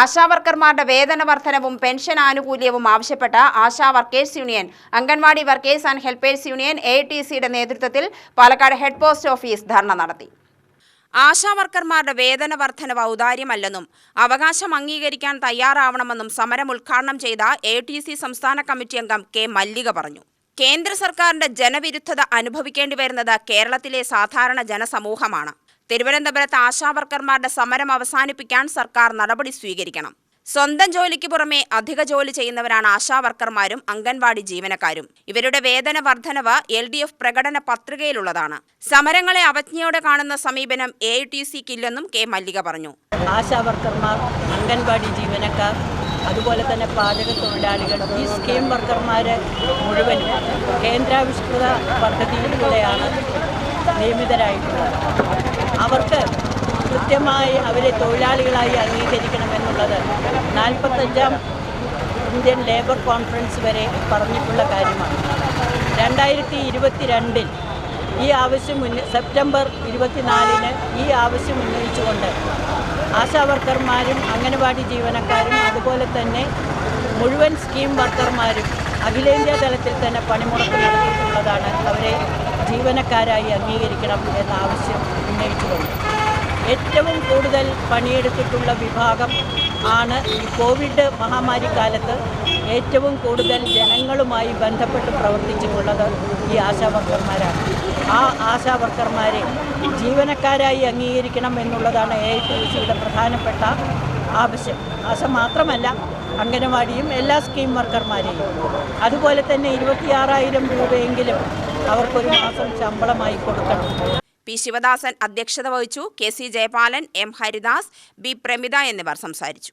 ആശാവർക്കർമാരുടെ വേതന വർധനവും പെൻഷൻ ആനുകൂല്യവും ആവശ്യപ്പെട്ട Asha workers union Anganwadi workers and helpers union A T സിയുടെ നേതൃത്വത്തിൽ Palakkad head post office dharna നടത്തി. ആശാവർക്കർമാരുടെ വേതന വർധനവ് ഔദാര്യമല്ലെന്നും അവകാശം അംഗീകരിക്കാൻ തയ്യാറാവണമെന്നും സമരം ഉദ്ഘാടനം ചെയ്ത എ ടി സി സംസ്ഥാന കമ്മിറ്റി അംഗം കെ മല്ലിക പറഞ്ഞു. കേന്ദ്ര സർക്കാരിന്റെ ജനവിരുദ്ധത അനുഭവിക്കേണ്ടി വരുന്നത് കേരളത്തിലെ സാധാരണ ജനസമൂഹമാണ്. തിരുവനന്തപുരത്ത് ആശാവർക്കർമാരുടെ സമരം അവസാനിപ്പിക്കാൻ സർക്കാർ നടപടി സ്വീകരിക്കണം. സ്വന്തം ജോലിക്ക് പുറമെ അധിക ജോലി ചെയ്യുന്നവരാണ് ആശാവർക്കർമാരും അംഗൻവാടി ജീവനക്കാരും. ഇവരുടെ വേതന വർധനവ് എൽ ഡി എഫ് പ്രകടന പത്രികയിലുള്ളതാണ്. സമരങ്ങളെ അവജ്ഞയോടെ കാണുന്ന സമീപനം എ ടി സിക്കില്ലെന്നും കെ മല്ലിക പറഞ്ഞു. ആശാവർക്കർമാർ അംഗൻവാടി ജീവനക്കാർ അതുപോലെ തന്നെ പാചക തൊഴിലാളികൾ ഈ സ്കീം വർക്കർമാർ മുഴുവനും കേന്ദ്രാവിഷ്കൃത പദ്ധതിയിലൂടെയാണ് നിയമിതരായിട്ടുള്ളത് അവർക്ക് കൃത്യമായി അവരെ തൊഴിലാളികളായി അംഗീകരിക്കണമെന്നുള്ളത് നാൽപ്പത്തഞ്ചാം ഇന്ത്യൻ ലേബർ കോൺഫറൻസ് വരെ പറഞ്ഞിട്ടുള്ള കാര്യമാണ്. രണ്ടായിരത്തി ഇരുപത്തി രണ്ടിൽ ഈ ആവശ്യം ഉന്ന സെപ്റ്റംബർ ഇരുപത്തിനാലിന് ഈ ആവശ്യം ഉന്നയിച്ചുകൊണ്ട് ആശാവർക്കർമാരും അംഗനവാടി ജീവനക്കാരും അതുപോലെ തന്നെ മുഴുവൻ സ്കീം വർക്കർമാരും അഖിലേന്ത്യാ തലത്തിൽ തന്നെ പണിമുടക്ക് നടത്തിയിട്ടുള്ളതാണ് അവരെ ജീവനക്കാരായി അംഗീകരിക്കണം എന്ന ആവശ്യം ഉന്നയിച്ചുകൊണ്ട്. ഏറ്റവും കൂടുതൽ പണിയെടുത്തിട്ടുള്ള വിഭാഗം ആണ് ഈ കോവിഡ് മഹാമാരി കാലത്ത് ഏറ്റവും കൂടുതൽ ജനങ്ങളുമായി ബന്ധപ്പെട്ട് പ്രവർത്തിച്ചിട്ടുള്ളത് ഈ ആശാവർക്കർമാരാണ്. ആ ആശാവർക്കർമാരെ ജീവനക്കാരായി അംഗീകരിക്കണം എന്നുള്ളതാണ് എ ഐ ടി സിയുടെ പ്രധാനപ്പെട്ട ആവശ്യം. ആശ മാത്രമല്ല അംഗനവാടിയും എല്ലാ സ്കീം വർക്കർമാരെയും. അതുപോലെ തന്നെ ഇരുപത്തിയാറായിരം രൂപയെങ്കിലും അവർക്കൊരു മാസം ശമ്പളമായി കൊടുക്കണം. പി ശിവദാസൻ അധ്യക്ഷത വഹിച്ചു. K C Jayapalan M Haridas B Pramitha എന്നിവർ സംസാരിച്ചു.